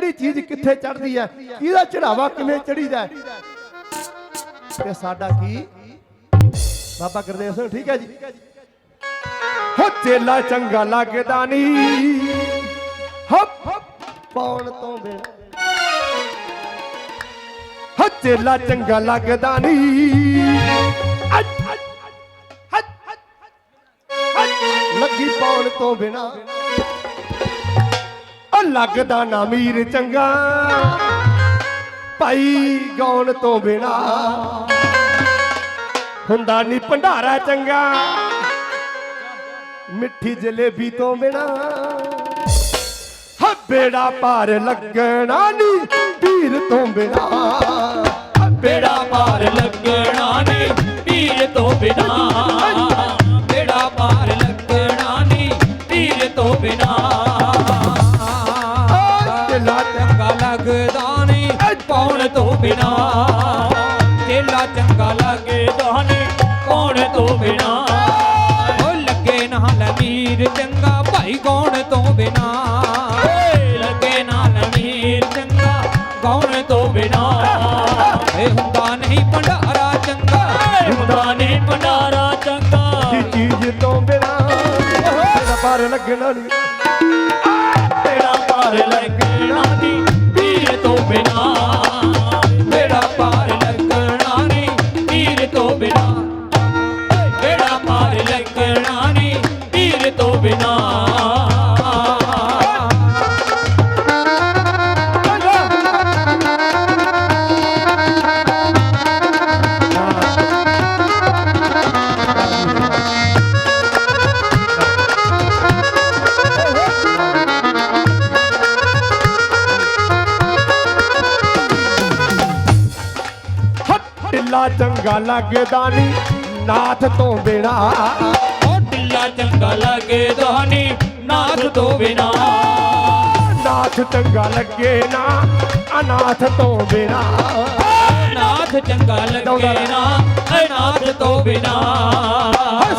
ਕਿਹੜੀ ਚੀਜ਼ ਕਿੱਥੇ ਚੜਦੀ ਹੈ? ਕਿਹਦਾ ਚੜਾਵਾ ਕਿਵੇਂ ਚੜੀਦਾ ਤੇ ਸਾਡਾ ਕੀ? ਬਾਬਾ ਗੁਰਦੇਵ ਸਿੰਘ, ਠੀਕ ਹੈ ਜੀ? ਹੋ ਚੇਲਾ ਚੰਗਾ ਲੱਗਦਾ ਨਹੀਂ। ਹੱਪ ਪੌਣ ਤੋਂ ਬਿਨਾ। ਹੋ ਚੇਲਾ ਚੰਗਾ ਲੱਗਦਾ ਨਹੀਂ। ਲੱਗੀ ਪਾਉਣ ਤੋਂ ਬਿਨਾ। ਉਹ ਲੱਗਦਾ ਨਾ ਮੀਰ ਚੰਗਾ। ਭਾਈ ਗਾਉਣ ਤੋਂ ਬਿਨਾ ਹੁੰਦਾ ਨਹੀਂ ਭੰਡਾਰਾ ਚੰਗਾ। ਮਿੱਠੀ ਜਲੇਬੀ ਤੋਂ ਬਿਨਾ ਬੇੜਾ ਪਾਰ ਲੱਗਣਾ ਨਹੀਂ ਪੀਰ ਤੋਂ ਬਿਨਾ। ਬੇੜਾ ਪਾਰ ਲੱਗਣਾ ਨੀ ਪੀਰ ਤੋਂ ਬਿਨਾ। ਬੇੜਾ ਪਾਰ ਲੱਗਣਾ ਨੀ ਪੀਰ ਤੋਂ ਬਿਨਾ। ਚੰਗਾ ਲੱਗਦਾ ਨੀ ਕੌਣ ਤੋਂ ਬਿਨਾ? ਚੇਲਾ ਚੰਗਾ ਲੱਗਦਾ ਨੀ ਕੌਣ ਤੋਂ ਬਿਨਾ? ਓ ਲੱਗੇ ਨਾਲ ਮੀਰ ਚੰਗਾ ਭਾਈ ਕੌਣ ਤੋਂ ਬਿਨਾ? ਲੱਗੇ ਨਾਲ ਮੀਰ ਚੰਗਾ ਕੌਣ ਤੋਂ ਬਿਨਾ? ਇਹ ਹੁੰਦਾ ਨਹੀਂ ਭੰਡਾਰਾ ਚੰਗਾ ਹੁੰਦਾ ਨਹੀਂ ਭੰਡਾਰਾ ਚੰਗਾ। ਦੀ ਚੀਜ਼ ਤੋਂ ਬਿਨਾ? ਬੇੜਾ ਪਾਰ ਲੱਗਣਾ ਨਹੀਂ ਤੇਰਾ ਪਾਰ ਲੱਗਣਾ ਨੀ। ਪੀਰ ਤੋਂ ਬਿਨਾ ਢਿੱਲਾ ਚੰਗਾ ਲੱਗਦਾ ਨਹੀਂ ਨਾਥ ਤੋਂ ਬਿਨਾ। ਉਹ ਢਿੱਲਾ ਚੰਗਾ ਲੱਗੇ ਦਹਾਨੀ ਨਾਥ ਤੋਂ ਬਿਨਾ। ਨਾਥ ਚੰਗਾ ਲੱਗੇ ਨਾ ਅਨਾਥ ਤੋਂ ਬਿਨਾ। ਨਾਥ ਚੰਗਾ ਲੱਗੇ ਨਾ ਅਨਾਥ ਤੋਂ ਬਿਨਾ।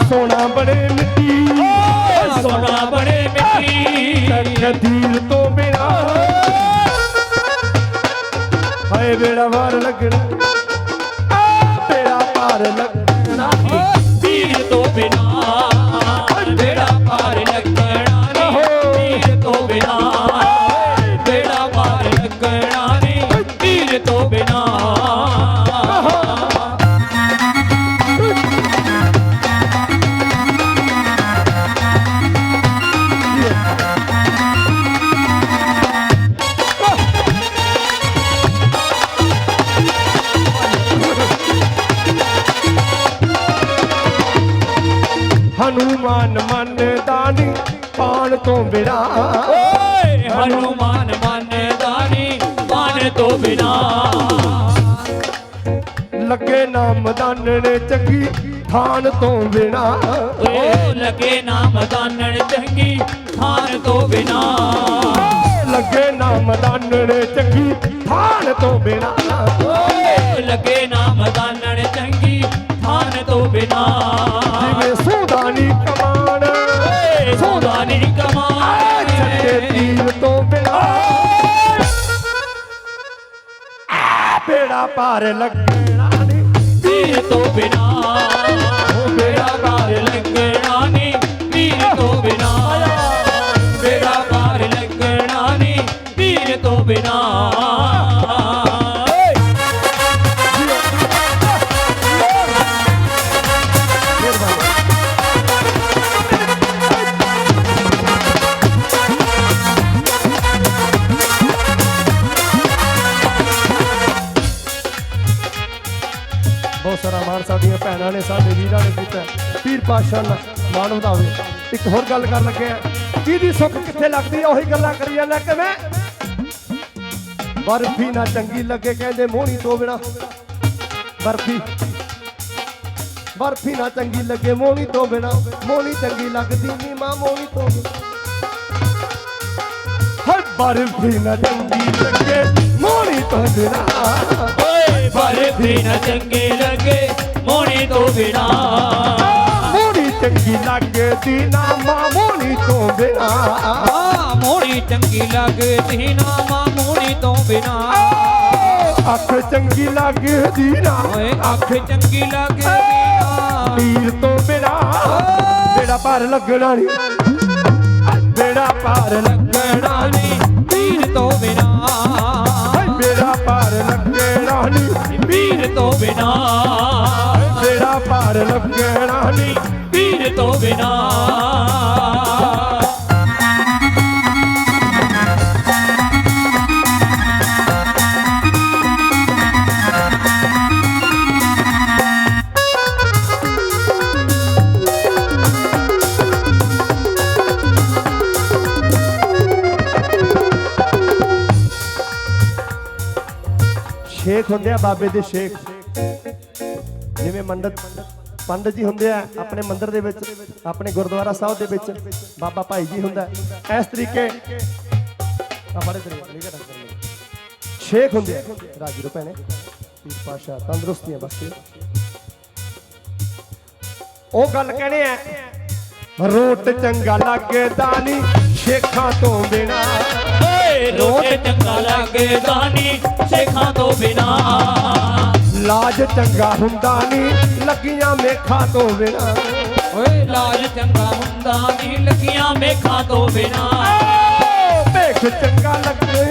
ਸੋਨਾ ਬੜੇ ਮਿੱਟੀ। ਸੋਨਾ ਬੜੇ ਮਿੱਟੀ। ਕਦੀਰ ਤੋਂ ਬਿਨਾ। ਹਾਏ ਬੇੜਾ ਵਾਰ ਲੱਗਣਾ। ਬੇੜਾ ਹਨੂਮਾਨ ਮੰਨਦਾ ਨਹੀਂ ਪਾਣ ਤੋਂ ਬਿਨਾ। ਓਏ ਹਨੂਮਾਨ ਮੰਨਦਾ ਨੀ ਮਨ ਤੋਂ ਬਿਨਾ। ਲੱਗੇ ਨਾਮ ਦਾਨਣੇ ਚੰਗੀ ਥਾਨ ਤੋਂ ਬਿਨਾ। ਓ ਲੱਗੇ ਨਾਮ ਦਾਨਣ ਚੰਗੀ ਥਾਨ ਤੋਂ ਬਿਨਾ। ਲੱਗੇ ਨਾਮ ਦਾਨਣੇ ਚੰਗੀ ਥਾਨ ਤੋਂ ਬਿਨਾ। ਓਏ ਲੱਗੇ ਨਾਮ ਦਾਨਣ ਚੰਗੀ ਥਾਨ ਤੋਂ ਬਿਨਾ। ਓਏ ਸੋਦਾ ਨਹੀਂ ਛੱਡੇ ਤੀਰ ਤੋਂ ਬਿਨਾ ਬੇੜਾ ਪਾਰ ਲੱਗਣਾ ਨਹੀਂ ਪੀਰ ਤੋਂ ਬਿਨਾ ਓ ਬੇੜਾ ਪਾਰ ਲੱਗਣਾ ਨੀ ਪੀਰ ਤੋਂ ਬਿਨਾ ਬੇੜਾ ਪਾਰ ਲੱਗਣਾ ਨੀ ਪੀਰ ਤੋਂ ਬਿਨਾ ਬਹੁਤ ਸਾਡੀਆਂ ਭੈਣਾਂ ਨੇ, ਸਾਡੇ ਵੀਰਾਂ ਨੇ ਕੀਤਾ। ਪੀਰ ਪਾਸ਼ਾ ਨਾਲ ਮਾਣ ਵਧਾਵੇ। ਇੱਕ ਹੋਰ ਗੱਲ ਕਰਨ ਲੱਗੇ ਆ। ਕਿਹਦੀ ਸੁੱਖ ਕਿੱਥੇ ਲੱਗਦੀ ਆ? ਉਹੀ ਗੱਲਾਂ ਕਰੀ ਜਾਂਦਾ ਕਿਵੇਂ? ਬਰਫੀ ਨਾ ਚੰਗੀ ਲੱਗੇ, ਕਹਿੰਦੇ ਮੋਹਣੀ ਤੋਂ ਬਿਨਾ ਬਰਫੀ। ਬਰਫੀ ਨਾ ਚੰਗੀ ਲੱਗੇ ਮੋਹਣੀ ਤੋਂ ਬਿਨਾ ਮੋਹਣੀ ਚੰਗੀ ਲੱਗਦੀ ਨਹੀਂ ਮਾਂ ਮੋਹਣੀ ਤੋਂ ਬਿਨਾ ਹਰ ਬਰਫੀ ਨਾ ਚੰਗੀ ਲੱਗੇ ਮੋਹਣੀ ਤੋਂ ਬਿਨਾ ਓਏ, ਬਰਫੀ ਨਾ ਚੰਗੇ ਲੱਗੇ ਮੋਣੀ ਤੋਂ ਬਿਨਾ। ਮੋਹਣੀ ਚੰਗੀ ਲੱਗਦੀ ਨਾ ਮਾਂ ਮੋਹਣੀ ਤੋਂ ਬਿਨਾ। ਮੋਣੀ ਚੰਗੀ ਲੱਗਦੀ ਨਾ ਮਾਂ ਮੋਣੀ ਬਿਨਾ। ਅੱਖ ਚੰਗੀ ਲੱਗਦੀ ਨਾ। ਓਏ ਅੱਖ ਚੰਗੀ ਲੱਗੇ ਬਿਨਾ ਪੀਰ ਤੋਂ ਬਿਨਾ। ਬੇੜਾ ਪਾਰ ਲੱਗਣਾ ਨਹੀਂ ਬੇੜਾ ਪਾਰ ਲੱਗਣਾ ਨਹੀਂ ਪੀਰ ਤੋਂ ਬਿਨਾ। ਬੇੜਾ ਪਾਰ ਲੱਗਣਾ ਨਹੀਂ ਪੀਰ ਤੋਂ ਬਿਨਾ। ਬੇੜਾ ਪਾਰ ਲੱਗਣਾ ਨਹੀਂ ਪੀਰ ਤੋਂ ਬਿਨਾ ਸ਼ੇਖ ਹੁੰਦੇ ਆ ਬਾਬੇ ਦੇ ਸ਼ੇਖ ਜਿਵੇਂ ਮੰਡਤ ਪੰਡਤ ਜੀ ਹੁੰਦੇ ਆ, ਆਪਣੇ ਮੰਦਿਰ ਦੇ ਵਿੱਚ, ਆਪਣੇ ਗੁਰਦੁਆਰਾ ਸਾਹਿਬ ਦੇ ਵਿੱਚ ਬਾਬਾ ਭਾਈ ਜੀ ਹੁੰਦਾ ਇਸ ਤਰੀਕੇ ਆ ਬੜੇ ਤਰੀਕੇ ਨਹੀਂ ਕਰਦਾ ਸ਼ੇਖ ਹੁੰਦੇ ਆ, ਰਾਜੀ ਰੋ ਭੈਣੇ ਪੀਰ ਪਾਸ਼ਾ ਤੰਦਰੁਸਤੀਆਂ ਬਖਸ਼ੇ ਉਹ ਗੱਲ ਕਹਣੇ ਆ ਰੋਟ ਚੰਗਾ ਲੱਗਦਾ ਨਹੀਂ ਸ਼ੇਖਾਂ ਤੋਂ ਬਿਨਾ। ਓਏ ਰੋਟ ਚੰਗਾ ਲੱਗੇ ਦਾਨੀ ਸੇਖਾਂ ਤੋਂ ਬਿਨਾ। ਲਾਜ ਚੰਗਾ ਹੁੰਦਾ ਨਹੀਂ ਲੱਗੀਆਂ ਮੇਖਾਂ ਤੋਂ ਬਿਨਾ। ਓਏ ਲਾਜ ਚੰਗਾ ਹੁੰਦਾ ਨਹੀਂ ਲੱਗੀਆਂ ਮੇਖਾਂ ਤੋਂ ਬਿਨਾ। ਭੇਖ ਚੰਗਾ ਲੱਗੇ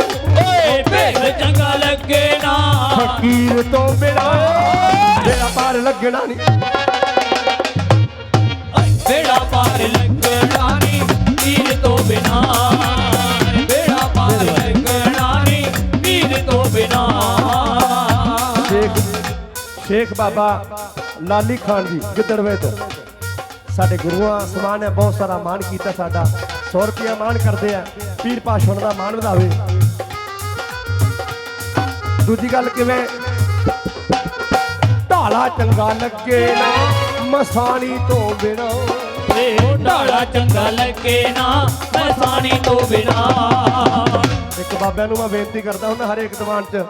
ਓਏ ਭੇਖ ਚੰਗਾ ਲੱਗੇ ਨਾ। ਫਕੀਰ ਤੋਂ ਬਿਨਾ। ਜਿਹੜਾ ਪਾਰ ਲੱਗਣਾ ਨਹੀਂ। ਬੇੜਾ ਪਾਰ ਲੱਗਣਾ ਸ਼ੇਖ ਬਾਬਾ ਲਾਲੀ ਖਾਨ ਜੀ ਗਿੱਦੜਵੇ ਤੋਂ ਸਾਡੇ ਗੁਰੂਆਂ ਸਮਾਨ ਹੈ ਬਹੁਤ ਸਾਰਾ ਮਾਣ ਕੀਤਾ ਸਾਡਾ। 100 ਰੁਪਿਆ ਮਾਣ ਕਰਦੇ ਆ ਪੀਰ ਪਾਸ਼ਾ ਦਾ ਮਾਣ ਵਧਾਵੇ। ਦੂਜੀ ਗੱਲ ਕਿਵੇਂ? ਢਾਲਾ ਚੰਗਾ ਲੱਗੇ ਨਾ ਮਸਾਣੀ ਤੋਂ ਬਿਨਾ। ਏ ਢਾਲਾ ਚੰਗਾ ਲੱਗੇ ਨਾ ਮਸਾਣੀ ਤੋਂ ਬਿਨਾ। ਇੱਕ ਬਾਬਿਆਂ ਨੂੰ ਮੈਂ ਬੇਨਤੀ ਕਰਦਾ ਹੁੰਦਾ ਹਰੇਕ ਦੀਵਾਨ 'ਚ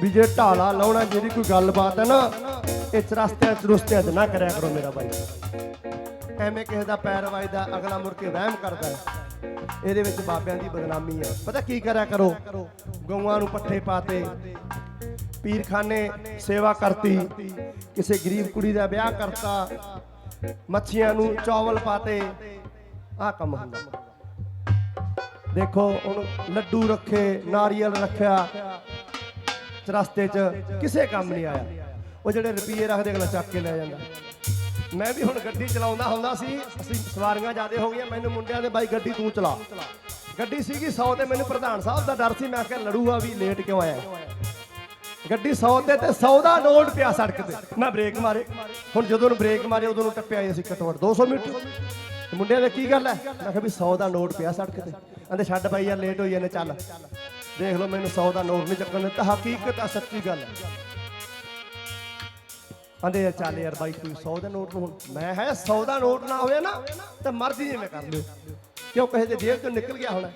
ਵੀ ਜੇ ਢਾਲਾ ਲਾਉਣਾ ਜਿਹੜੀ ਕੋਈ ਗੱਲਬਾਤ ਹੈ ਨਾ ਇਹ ਚਰਸਤਿਆਂ ਚਰੁਸਤਿਆਂ 'ਚ ਨਾ ਕਰਿਆ ਕਰੋ ਮੇਰਾ ਭਾਈ। ਐਵੇਂ ਕਿਸੇ ਦਾ ਪੈਰ ਵੱਜਦਾ, ਅਗਲਾ ਮੁੜ ਕੇ ਵਹਿਮ ਕਰਦਾ ਇਹਦੇ ਵਿੱਚ ਬਾਬਿਆਂ ਦੀ ਬਦਨਾਮੀ ਹੈ। ਪਤਾ ਕੀ ਕਰਿਆ ਕਰੋ? ਗਊਆਂ ਨੂੰ ਪੱਠੇ ਪਾਤੇ, ਪੀਰਖਾਨੇ ਸੇਵਾ ਕਰਤੀ, ਕਿਸੇ ਗਰੀਬ ਕੁੜੀ ਦਾ ਵਿਆਹ ਕਰਤਾ, ਮੱਛੀਆਂ ਨੂੰ ਚੌਵਲ ਪਾਤੇ। ਆਹ ਕੰਮ ਹੁੰਦਾ। ਦੇਖੋ, ਹੁਣ ਲੱਡੂ ਰੱਖੇ, ਨਾਰੀਅਲ ਰੱਖਿਆ ਚਰਸਤੇ 'ਚ ਕਿਸੇ ਕੰਮ ਨਹੀਂ ਆਇਆ। ਉਹ ਜਿਹੜੇ ਰੁਪਏ ਰੱਖਦੇ ਅਗਲਾ ਚੱਕ ਕੇ ਲੈ ਜਾਂਦਾ। ਮੈਂ ਵੀ ਹੁਣ ਗੱਡੀ ਚਲਾਉਂਦਾ ਹੁੰਦਾ ਸੀ, ਅਸੀਂ ਸਵਾਰੀਆਂ ਜ਼ਿਆਦੇ ਹੋ ਗਈਆਂ, ਮੈਨੂੰ ਮੁੰਡਿਆਂ ਦੇ ਬਾਈ ਗੱਡੀ ਤੂੰ ਚਲਾ। ਗੱਡੀ ਸੀਗੀ 100 ਤੇ ਮੈਨੂੰ ਪ੍ਰਧਾਨ ਸਾਹਿਬ ਦਾ ਡਰ ਸੀ, ਮੈਂ ਕਿਹਾ ਲੜੂਗਾ ਵੀ ਲੇਟ ਕਿਉਂ ਆਇਆ? ਗੱਡੀ 100 ਤੇ ਤੇ 100 ਦਾ ਨੋਟ ਪਿਆ ਸੜਕ ਤੇ। ਮੈਂ ਬ੍ਰੇਕ ਮਾਰੇ। ਹੁਣ ਜਦੋਂ ਨੂੰ ਬ੍ਰੇਕ ਮਾਰੇ, ਉਦੋਂ ਨੂੰ ਟੱਪਿਆ ਅਸੀਂ ਘੱਟੋ ਘੱਟ 200 ਮੀਟਰ। ਮੁੰਡਿਆਂ ਦੇ ਕੀ ਗੱਲ ਹੈ? ਮੈਂ ਕਿਹਾ ਵੀ 100 ਦਾ ਨੋਟ ਪਿਆ ਸੜਕ ਤੇ। ਕਹਿੰਦੇ ਛੱਡ ਬਾਈ ਯਾਰ ਲੇਟ ਹੋਈ ਜਾਂਦੇ, ਚੱਲ। ਦੇਖ ਲਓ ਮੈਨੂੰ 100 ਦਾ ਨੋਟ ਨਹੀਂ ਚੱਕਣ ਦਿੱਤਾ, ਹਕੀਕਤ ਆ, ਸੱਚੀ ਗੱਲ ਹੈ। ਕਹਿੰਦੇ ਯਾਰ ਚੱਲ ਯਾਰ ਬਾਈ, ਤੂੰ 100 ਦਾ ਨੋਟ ਨੂੰ ਮੈਂ ਹੈ 100 ਦਾ ਨੋਟ ਨਾ ਹੋਇਆ ਨਾ, ਤੇ ਮਰਜ਼ੀ ਜਿਵੇਂ ਕਰ ਲਿਓ ਕਿਉਂ ਕਿਸੇ ਦੇ ਜੇਬ ਚੋਂ ਨਿਕਲ ਗਿਆ ਹੋਣਾ?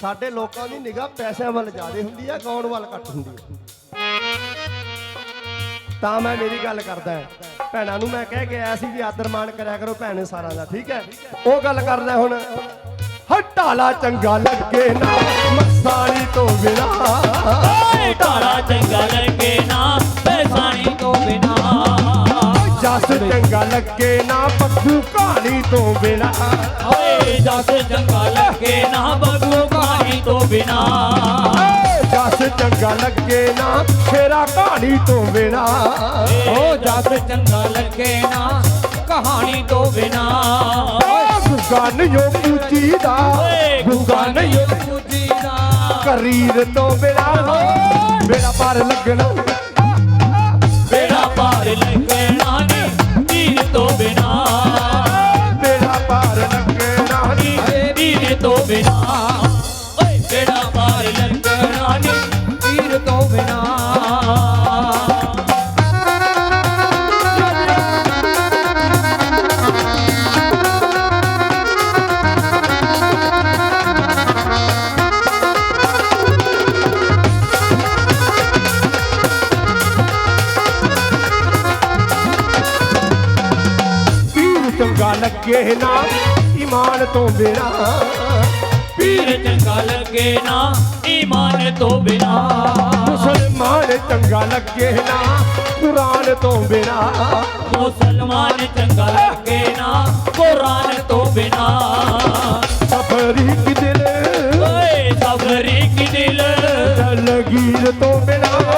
ਸਾਡੇ ਲੋਕਾਂ ਦੀ ਨਿਗਾਹ ਪੈਸਿਆਂ ਵੱਲ ਜ਼ਿਆਦਾ ਹੁੰਦੀ ਆ, ਕੌਣ ਵੱਲ ਘੱਟ ਹੁੰਦੀ ਆ? ਤਾਂ ਮੈਂ ਮੇਰੀ ਗੱਲ ਕਰਦਾ ਭੈਣਾਂ ਨੂੰ ਮੈਂ ਕਹਿ ਕੇ ਆਇਆ ਸੀ ਵੀ ਆਦਰ ਮਾਣ ਕਰਿਆ ਕਰੋ ਭੈਣੇ ਸਾਰਾਂ ਦਾ, ਠੀਕ ਹੈ? ਉਹ ਗੱਲ ਕਰਦਾ ਹੁਣ ਹਟਾਲਾ ਚੰਗਾ ਲੱਗੇ ਨਾ, ਮਸਾਣੀ ਤੋਂ ਬਿਨਾ। ਓਏ ਢਾਲਾ ਚੰਗਾ ਲੱਗੇ ਨਾ, ਮਸਾਣੀ ਤੋਂ ਬਿਨਾ। ਜਸ ਚੰਗਾ ਲੱਗੇ ਨਾ ਪੱਖੂ ਕਹਾਣੀ ਤੋਂ ਬਿਨਾ। ਓਏ ਜਸ ਚੰਗਾ ਲੱਗੇ ਨਾ ਬਗੂ ਕਹਾਣੀ ਤੋਂ ਬਿਨਾ। ਜਸ ਚੰਗਾ ਲੱਗੇ ਨਾ ਫੇਰਾ ਕਹਾਣੀ ਤੋਂ ਬਿਨਾ। ਓ ਜਸ ਚੰਗਾ ਲੱਗੇ ਨਾ ਕਹਾਣੀ ਤੋਂ ਬਿਨਾ। ਗੁਗਨ ਯੋ ਪੂਜੀ ਦਾ ਗੁਗਨ ਯੋ ਯੁੱਜੀ ਦਾ। ਕਰੀਰ ਤੋਂ ਬਿਨਾ। ਮੇਰਾ ਪਾਰ ਲੱਗਣਾ ਬੇੜਾ ਪਾਰ ਲੱਗਣਾ ਲੱਗੇ ਨਾ ਈਮਾਨ ਤੋਂ ਬਿਨਾ। ਪੀਰ ਚੰਗਾ ਲੱਗੇ ਨਾ ਈਮਾਨ ਤੋਂ ਬਿਨਾ। ਮੁਸਲਮਾਨ ਚੰਗਾ ਲੱਗੇ ਨਾ ਕੁਰਾਨ ਤੋਂ ਬਿਨਾ। ਮੁਸਲਮਾਨ ਚੰਗਾ ਲੱਗੇ ਨਾ ਕੁਰਾਨ ਤੋਂ ਬਿਨਾ। ਸਫਰੀ ਦਿਲ ਓਏ ਸਬਰੀ ਕੀ ਦਿਲ। ਲਗੀਰ ਤੋਂ ਬਿਨਾ।